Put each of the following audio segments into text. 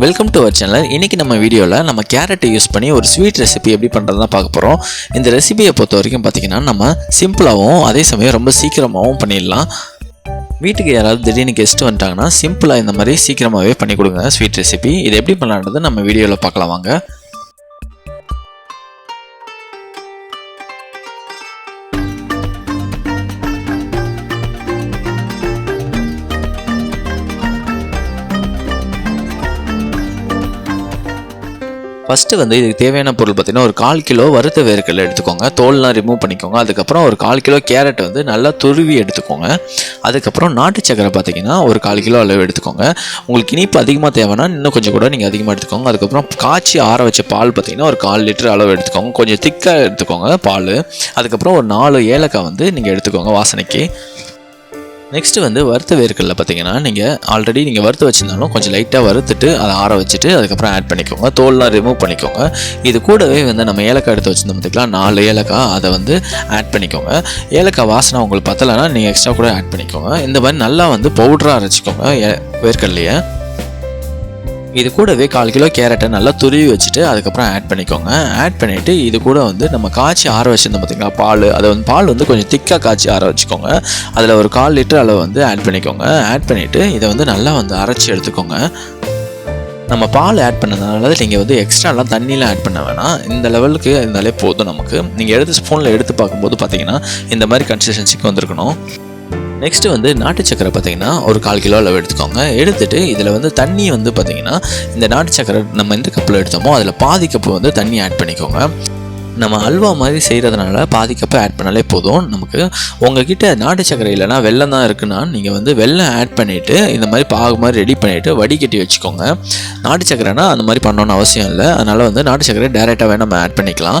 Welcome to our channel இன்றைக்கி நம்ம வீடியோவில் நம்ம கேரட்டை யூஸ் பண்ணி ஒரு ஸ்வீட் ரெசிபி எப்படி பண்ணுறது தான் பார்க்க போகிறோம் இந்த ரெசிபியை பொறுத்த வரைக்கும் பார்த்திங்கன்னா நம்ம சிம்பிளாகவும் அதே சமயம் ரொம்ப சீக்கிரமாகவும் பண்ணிடலாம். வீட்டுக்கு யாராவது திடீர்னு கெஸ்ட் வந்துட்டாங்கன்னா சிம்பிளாக இந்த மாதிரி சீக்கிரமாகவே பண்ணி கொடுங்க ஸ்வீட் ரெசிபி இது எப்படி பண்ணலான்றது நம்ம வீடியோவில் பார்க்கலாம் வாங்க. ஃபஸ்ட்டு வந்து இதுக்கு தேவையான பொருள் பார்த்தீங்கன்னா ஒரு கால் கிலோ வறுத்த வேர்க்கடலை எடுத்துக்கோங்க. தோல்லாம் ரிமூவ் பண்ணிக்கோங்க. அதுக்கப்புறம் ஒரு கால் கிலோ கேரட் வந்து நல்லா துருவி எடுத்துக்கோங்க. அதுக்கப்புறம் நாட்டு சக்கரை பார்த்தீங்கன்னா ஒரு கால் கிலோ அளவு எடுத்துக்கோங்க. உங்களுக்கு இனிப்பு அதிகமாக தேவைன்னா இன்னும் கொஞ்சம் கூட நீங்கள் அதிகமாக எடுத்துக்கோங்க. அதுக்கப்புறம் காய்ச்சி ஆற வச்ச பால் பார்த்தீங்கன்னா ஒரு கால் லிட்டர் அளவு எடுத்துக்கோங்க. கொஞ்சம் திக்காக எடுத்துக்கோங்க பால். அதுக்கப்புறம் ஒரு நாலு ஏலக்காய் வந்து நீங்கள் எடுத்துக்கோங்க வாசனைக்கு. நெக்ஸ்ட்டு வந்து வறுத்த வேர்க்கடலை பார்த்தீங்கன்னா நீங்கள் ஆல்ரெடி நீங்கள் வறுத்து வச்சுருந்தாலும் கொஞ்சம் லைட்டாக வறுத்துட்டு அதை ஆற வச்சுட்டு அதுக்கப்புறம் ஆட் பண்ணிக்கோங்க. தோல்லாம் ரிமூவ் பண்ணிக்கோங்க. இது கூடவே வந்து நம்ம ஏலக்காய் எடுத்து வச்சுருந்தோம் பார்த்திங்களா நாலு ஏலக்காய் அதை வந்து ஆட் பண்ணிக்கோங்க. ஏலக்காய் வாசனை உங்களுக்கு பத்தலைன்னா நீங்கள் எக்ஸ்ட்ரா கூட ஆட் பண்ணிக்கோங்க. இந்த மாதிரி நல்லா வந்து பவுடராக அரைச்சிக்கோங்க ஏ- வேர்க்கடலையை. இது கூடவே கால் கிலோ கேரட்டை நல்லா துருவி வச்சுட்டு அதுக்கப்புறம் ஆட் பண்ணிக்கோங்க. ஆட் பண்ணிவிட்டு இது கூட வந்து நம்ம காய்ச்சி ஆற வச்சுருந்தோம் பார்த்திங்களா பால். அதை வந்து பால் வந்து கொஞ்சம் திக்காக காய்ச்சி ஆற வச்சுக்கோங்க. அதில் ஒரு கால் லிட்டர் அளவு வந்து ஆட் பண்ணிக்கோங்க. ஆட் பண்ணிவிட்டு இதை வந்து நல்லா வந்து அரைச்சி எடுத்துக்கோங்க. நம்ம பால் ஆட் பண்ணதுனால நீங்கள் வந்து எக்ஸ்ட்ராலாம் தண்ணியெலாம் ஆட் பண்ண வேணாம். இந்த லெவலுக்கு இருந்தாலே போதும் நமக்கு. நீங்கள் எடுத்து ஸ்பூனில் எடுத்து பார்க்கும்போது பார்த்தீங்கன்னா இந்த மாதிரி கன்சிஸ்டன்சிக்கு வந்திருக்கணும். நெக்ஸ்ட் வந்து நாட்டு சக்கரை பார்த்தீங்கன்னா ஒரு கால் கிலோ அளவு எடுத்துக்கோங்க. எடுத்துட்டு இதில் வந்து தண்ணி வந்து பார்த்தீங்கன்னா இந்த நாட்டு சக்கரை நம்ம எந்த கப்பில் எடுத்தோமோ அதில் பாதி கப்பு வந்து தண்ணி ஆட் பண்ணிக்கோங்க. நம்ம அல்வா மாதிரி செய்கிறதுனால பாதி ஆட் பண்ணாலே போதும். நமக்கு உங்ககிட்ட நாட்டு சக்கரை இல்லைன்னா வெள்ளம் தான் இருக்குன்னா நீங்கள் வந்து வெள்ளம் ஆட் பண்ணிவிட்டு இந்த மாதிரி பாகு மாதிரி ரெடி பண்ணிவிட்டு வடிகட்டி வச்சுக்கோங்க. நாட்டு சக்கரைனா அந்த மாதிரி பண்ணணும்னு அவசியம் இல்லை. அதனால் வந்து நாட்டு சக்கரை டேரெக்டாகவே நம்ம ஆட் பண்ணிக்கலாம்.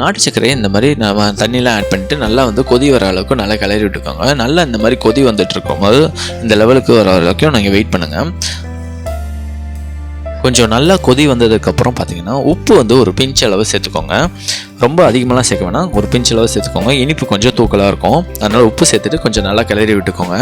நாட்டு சர்க்கரையை இந்த மாதிரி நம்ம தண்ணியெலாம் ஆட் பண்ணிட்டு நல்லா வந்து கொதி வர அளவுக்கு நல்லா கிளறி விட்டுக்கோங்க. நல்லா இந்த மாதிரி கொதி வந்துட்டு இருக்கும்போது இந்த லெவலுக்கு வர வரைக்கும் நீங்கள் வெயிட் பண்ணுங்கள் கொஞ்சம் நல்லா கொதி வந்ததுக்கப்புறம் பார்த்தீங்கன்னா உப்பு வந்து ஒரு பிஞ்ச் அளவு சேர்த்துக்கோங்க. ரொம்ப அதிகமாகலாம் சேர்க்க வேணாம். ஒரு பிஞ்ச் அளவு சேர்த்துக்கோங்க. இனிப்பு கொஞ்சம் தூக்கலாக இருக்கும். அதனால் உப்பு சேர்த்துட்டு கொஞ்சம் நல்லா கிளறி விட்டுக்கோங்க.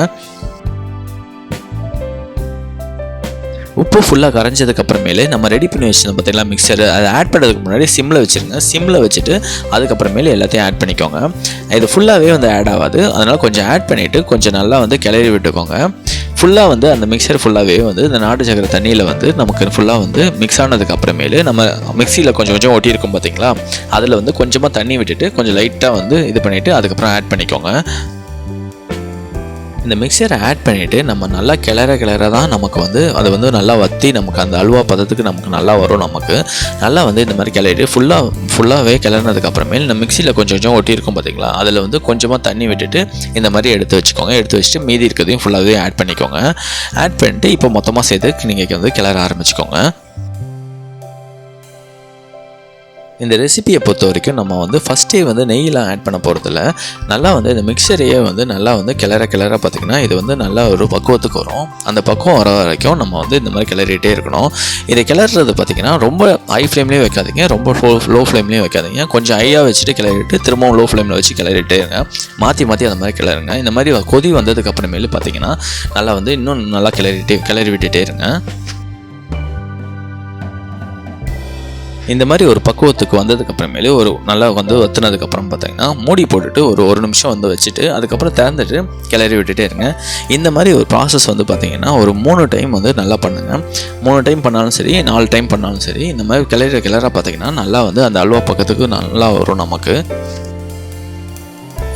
உப்பு ஃபுல்லாக கரைஞ்சதுக்கு அப்புறமேலே நம்ம ரெடி பண்ணி வச்சிருந்தோம் பார்த்தீங்களா மிக்சர் அதை ஆட் பண்ணுறதுக்கு முன்னாடி சிம்மில் வச்சுருங்க. சிம்மில் வச்சுட்டு அதுக்கப்புறமேலே எல்லாத்தையும் ஆட் பண்ணிக்கோங்க. இது ஃபுல்லாகவே வந்து ஆட் ஆகாது. அதனால் கொஞ்சம் ஆட் பண்ணிவிட்டு கொஞ்சம் நல்லா வந்து கிளறி விட்டுக்கோங்க. ஃபுல்லாக வந்து அந்த மிக்சர் ஃபுல்லாகவே வந்து இந்த நாட்டு சக்கரை தண்ணியில் வந்து நமக்கு ஃபுல்லாக வந்து மிக்ஸ் ஆனதுக்கு அப்புறமேலு நம்ம மிக்சியில் கொஞ்சம் கொஞ்சம் ஒட்டியிருக்கும் பார்த்தீங்களா அதில் வந்து கொஞ்சமாக தண்ணி விட்டுட்டு கொஞ்சம் லைட்டாக வந்து இது பண்ணிவிட்டு அதுக்கப்புறம் ஆட் பண்ணிக்கோங்க. இந்த மிக்சரை ஆட் பண்ணிவிட்டு நம்ம நல்லா கிளற கிளற தான் நமக்கு வந்து அதை வந்து நல்லா வற்றி நமக்கு அந்த அல்வா பதத்துக்கு நமக்கு நல்லா வரும் நமக்கு. நல்லா வந்து இந்த மாதிரி கிளறிட்டு ஃபுல்லாக ஃபுல்லாகவே கிளறினதுக்கப்புறமே இந்த மிக்சியில் கொஞ்சம் கொஞ்சம் ஒட்டியிருக்கும் பார்த்தீங்களா அதில் வந்து கொஞ்சமாக தண்ணி விட்டுட்டு இந்த மாதிரி எடுத்து வச்சுக்கோங்க. எடுத்து வச்சுட்டு மீதி இருக்கிறதையும் ஃபுல்லாகவே ஆட் பண்ணிக்கோங்க. ஆட் பண்ணிட்டு இப்போ மொத்தமாக சேர்த்து நீங்கள் வந்து கிளற ஆரம்பிச்சுக்கோங்க. இந்த ரெசிபியை பொறுத்த வரைக்கும் நம்ம வந்து ஃபஸ்ட்டே வந்து நெய்யெலாம் ஆட் பண்ண போகிறதில்ல நல்லா வந்து இந்த மிக்சரையே வந்து நல்லா வந்து கிளற கிளற பார்த்திங்கன்னா இது வந்து நல்லா ஒரு பக்குவத்துக்கு வரும். அந்த பக்குவம் வர வரைக்கும் நம்ம வந்து இந்த மாதிரி கிளறிட்டே இருக்கணும். இதை கிளறது பார்த்திங்கன்னா ரொம்ப ஹை ஃப்ளேம்லேயும் வைக்காதீங்க. ரொம்ப லோ லோ ஃப்ளேம்லேயும் வைக்காதீங்க. கொஞ்சம் ஹையாக வச்சுட்டு கிளறிட்டு திரும்பவும் லோ ஃப்ளேமில் வச்சு கிளறிட்டே இருங்க. மாற்றி மாற்றி அந்த மாதிரி கிளறுங்க. இந்த மாதிரி கொதி வந்ததுக்கு அப்புறமேலு பார்த்திங்கன்னா நல்லா வந்து இன்னும் நல்லா கிளறிட்டே கிளறி விட்டுட்டே இருங்க. இந்த மாதிரி ஒரு பக்குவத்துக்கு வந்ததுக்கப்புறமேலி ஒரு நல்லா வந்து வத்துனதுக்கப்புறம் பார்த்தீங்கன்னா மூடி போட்டுட்டு ஒரு ஒரு நிமிஷம் வந்து வச்சுட்டு அதுக்கப்புறம் திறந்துட்டு கிளறி விட்டுட்டே இருங்க. இந்த மாதிரி ஒரு ப்ராசஸ் வந்து பார்த்திங்கன்னா ஒரு மூணு டைம் வந்து நல்லா பண்ணுங்கள் மூணு டைம் பண்ணாலும் சரி நாலு டைம் பண்ணாலும் சரி இந்த மாதிரி கிளற கிளற பார்த்தீங்கன்னா நல்லா வந்து அந்த அல்வா பக்கத்துக்கு நல்லா வரும் நமக்கு.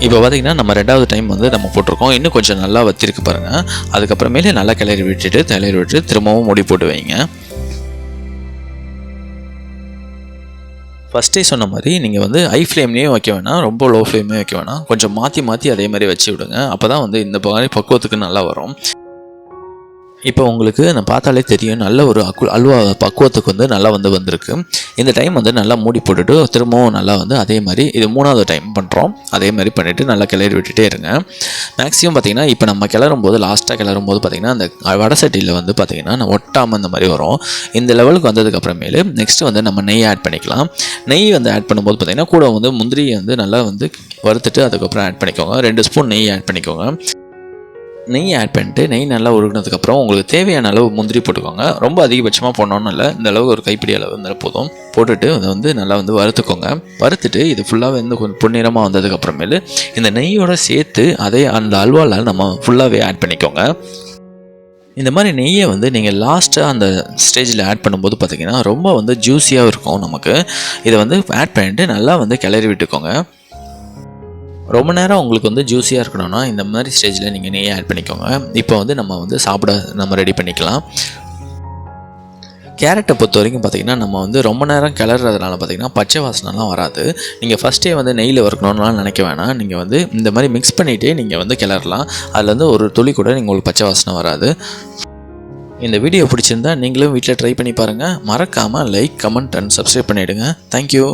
இப்போ பார்த்தீங்கன்னா நம்ம ரெண்டாவது டைம் வந்து நம்ம போட்டிருக்கோம். இன்னும் கொஞ்சம் நல்லா வத்திருக்கு பாருங்கள் அதுக்கப்புறமேலே நல்லா கிளறி விட்டுட்டு கிளறி விட்டுட்டு திரும்பவும் மூடி போட்டு வைங்க. ஃபஸ்ட்டே சொன்ன மாதிரி நீங்கள் வந்து ஹை ஃப்ளேம்லேயும் வைக்க வேணாம் ரொம்ப லோ ஃப்ளேம்லேயும் வைக்க வேணாம். கொஞ்சம் மாற்றி மாற்றி அதே மாதிரி வச்சு விடுங்க. அப்போ தான் வந்து இந்த மாதிரி பக்குவத்துக்கு நல்லா வரும். இப்போ உங்களுக்கு நான் பார்த்தாலே தெரியும் நல்ல ஒரு அக்கு அல்வா பக்குவத்துக்கு வந்து நல்லா வந்து வந்திருக்கு. இந்த டைம் வந்து நல்லா மூடி போட்டுட்டு திரும்பவும் நல்லா வந்து அதே மாதிரி இது மூணாவது டைம் பண்ணுறோம் அதே மாதிரி பண்ணிவிட்டு நல்லா கிளறி விட்டுட்டே இருங்க. மேக்ஸிமம் பார்த்திங்கன்னா இப்போ நம்ம கிளறும் போது லாஸ்ட்டாக கிளறும் போது பார்த்திங்கன்னா அந்த வடை சட்டியில் வந்து நான் ஒட்டாமல் இந்த மாதிரி வரும். இந்த லெவலுக்கு வந்ததுக்கப்புறமேலு நெக்ஸ்ட்டு வந்து நம்ம நெய் ஆட் பண்ணிக்கலாம். நெய் வந்து ஆட் பண்ணும்போது பார்த்தீங்கன்னா கூட வந்து முந்திரியை வந்து நல்லா வந்து வறுத்துட்டு அதுக்கப்புறம் ஆட் பண்ணிக்கோங்க. ரெண்டு ஸ்பூன் நெய் ஆட் பண்ணிக்கோங்க. நெய் ஆட் பண்ணிட்டு நெய் நல்லா உருகினதுக்கப்புறம் உங்களுக்கு தேவையான அளவு முந்திரி போட்டுக்கோங்க. ரொம்ப அதிகபட்சமாக போடணும்னு இல்லை. இந்த அளவுக்கு ஒரு கைப்பிடி அளவு இருந்தால் போதும். போட்டுட்டு அதை வந்து நல்லா வந்து வறுத்துக்கோங்க. வறுத்துட்டு இது ஃபுல்லாக வந்து கொஞ்சம் பொன்னிறமாக வந்ததுக்கப்புறமேலு இந்த நெய்யோட சேர்த்து அதே அந்த அல்வாவில் நம்ம ஃபுல்லாகவே ஆட் பண்ணிக்கோங்க. இந்த மாதிரி நெய்யை வந்து நீங்கள் லாஸ்ட்டாக அந்த ஸ்டேஜில் ஆட் பண்ணும்போது பார்த்தீங்கன்னா ரொம்ப வந்து ஜூஸியாக இருக்கும் நமக்கு. இதை வந்து ஆட் பண்ணிட்டு நல்லா வந்து கிளறி விட்டுக்கோங்க. ரொம்ப நேரம் உங்களுக்கு வந்து ஜூஸியாக இருக்கணும்னா இந்த மாதிரி ஸ்டேஜில் நீங்கள் நெய்யை ஆட் பண்ணிக்கோங்க. இப்போ வந்து நம்ம வந்து சாப்பிட நம்ம ரெடி பண்ணிக்கலாம். கேரட்டை பொறுத்த வரைக்கும் பார்த்தீங்கன்னா நம்ம வந்து ரொம்ப நேரம் கிளறதுனால பார்த்தீங்கன்னா பச்சை வாசனைலாம் வராது. நீங்கள் ஃபஸ்ட்டே வந்து நெய்யில் வறுக்கணும்லாம் நினைக்க வேணாம். நீங்கள் வந்து இந்த மாதிரி மிக்ஸ் பண்ணிகிட்டே நீங்கள் வந்து கிளறலாம். அதில் வந்து ஒரு துளி கூட நீங்கள் உங்களுக்கு பச்சை வாசனை வராது. இந்த வீடியோ பிடிச்சிருந்தா நீங்களும் வீட்டில் ட்ரை பண்ணி பாருங்கள் மறக்காமல் லைக் கமெண்ட் அண்ட் சப்ஸ்கிரைப் பண்ணிவிடுங்க தேங்க்யூ